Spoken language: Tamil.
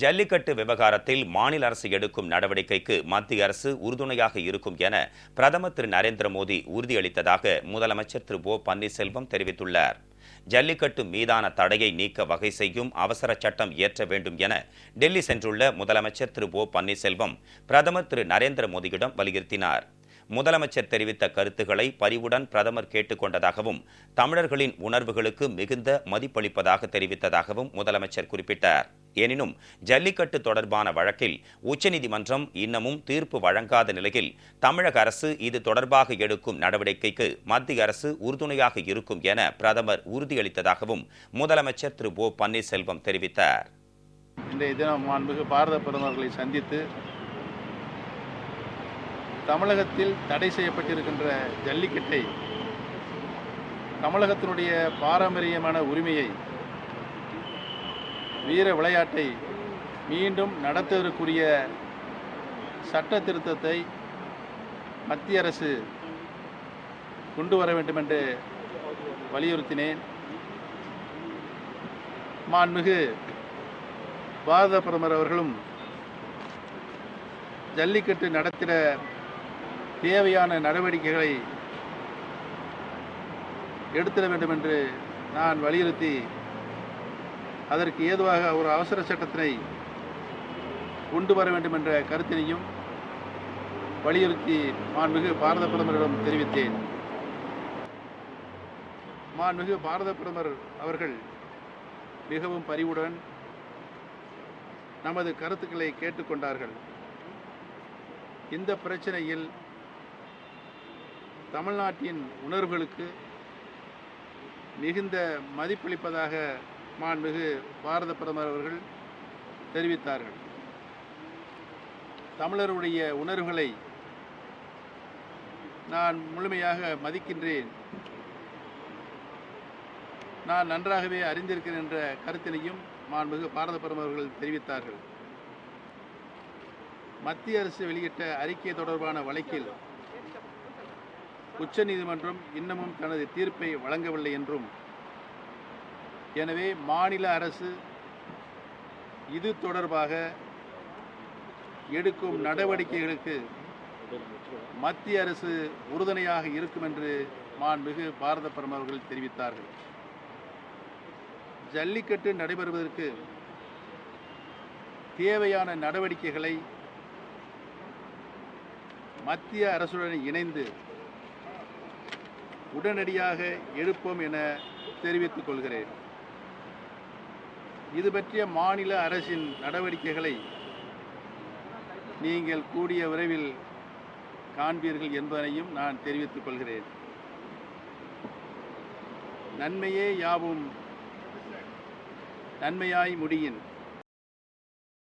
ஜல்லிக்கட்டு விவகாரத்தில் மாநில அரசு எடுக்கும் நடவடிக்கைக்கு மத்திய அரசு உறுதுணையாக இருக்கும் என பிரதமர் திரு நரேந்திர மோடி உறுதியளித்ததாக முதலமைச்சர் திரு ஓ பன்னீர்செல்வம் தெரிவித்துள்ளார். ஜல்லிக்கட்டு மீதான தடையை நீக்க வகை செய்யும் அவசர சட்டம் இயற்ற வேண்டும் என டெல்லி சென்றுள்ள முதலமைச்சர் திரு ஓ பன்னீர்செல்வம் பிரதமர் திரு நரேந்திர மோடியிடம் வலியுறுத்தினார். முதலமைச்சர் தெரிவித்த கருத்துக்களை பரிவுடன் பிரதமர் கேட்டுக்கொண்டதாகவும் தமிழர்களின் உணர்வுகளுக்கு மிகுந்த மதிப்பளிப்பதாக தெரிவித்ததாகவும் முதலமைச்சர் குறிப்பிட்டார். எனினும் ஜல்லிக்கட்டு தொடர்பான வழக்கில் உச்சநீதிமன்றம் இன்னமும் தீர்ப்பு வழங்காத நிலையில் தமிழக அரசு இது தொடர்பாக எடுக்கும் நடவடிக்கைக்கு மத்திய அரசு உறுதுணையாக இருக்கும் என பிரதமர் உறுதியளித்ததாகவும் முதலமைச்சர் திரு ஓ பன்னீர்செல்வம் தெரிவித்தார். இன்றைய தினம் மாண்புமிகு பாரத பிரதமர்களை சந்தித்து தமிழகத்தில் தடை செய்யப்பட்டிருக்கின்ற ஜல்லிக்கட்டை தமிழகத்தினுடைய பாரம்பரியமான உரிமையை வீர விளையாட்டை மீண்டும் நடத்துவதற்குரிய சட்ட திருத்தத்தை மத்திய அரசு கொண்டு வர வேண்டும் என்று வலியுறுத்தினேன். மாண்புமிகு பாரத பிரதமர் அவர்களும் ஜல்லிக்கட்டு நடத்திட தேவையான நடவடிக்கைகளை எடுத்திட வேண்டும் என்று நான் வலியுறுத்தி அதற்கு ஏதுவாக ஒரு அவசர சட்டத்தினை கொண்டு வர வேண்டும் என்ற கருத்தினையும் வலியுறுத்தி மாண்புமிகு பாரத பிரதமரிடம் தெரிவித்தேன். மாண்புமிகு பாரத பிரதமர் அவர்கள் மிகவும் பரிவுடன் நமது கருத்துக்களை கேட்டுக்கொண்டார்கள். இந்த பிரச்சனையில் தமிழ்நாட்டின் உணர்வுகளுக்கு மிகுந்த மதிப்பளிப்பதாக மாண்புமிகு பாரத பிரதமர் அவர்கள் தெரிவித்தார்கள். தமிழருடைய உணர்வுகளை நான் முழுமையாக மதிக்கின்றேன். நான் நன்றாகவே அறிந்திருக்கிறேன் என்ற கருத்தினையும் மாண்புமிகு பாரத பிரதமர் அவர்கள் தெரிவித்தார்கள். மத்திய அரசு வெளியிட்ட அறிக்கை தொடர்பான வழக்கில் உச்சநீதிமன்றம் இன்னமும் தனது தீர்ப்பை வழங்கவில்லை என்றும் எனவே மாநில அரசு இது தொடர்பாக எடுக்கும் நடவடிக்கைகளுக்கு மத்திய அரசு உறுதுணையாக இருக்கும் என்று மாண்புமிகு பாரத பிரதமர் அவர்கள் தெரிவித்தார்கள். ஜல்லிக்கட்டு நடைபெறுவதற்கு தேவையான நடவடிக்கைகளை மத்திய அரசுடன் இணைந்து உடனடியாக எடுப்போம் என தெரிவித்துக் கொள்கிறேன். இது பற்றிய மாநில அரசின் நடவடிக்கைகளை நீங்கள் கூடிய விரைவில் காண்பீர்கள் என்பதனையும் நான் தெரிவித்துக் கொள்கிறேன். நன்மையே யாவும் நன்மையாய் முடியின்.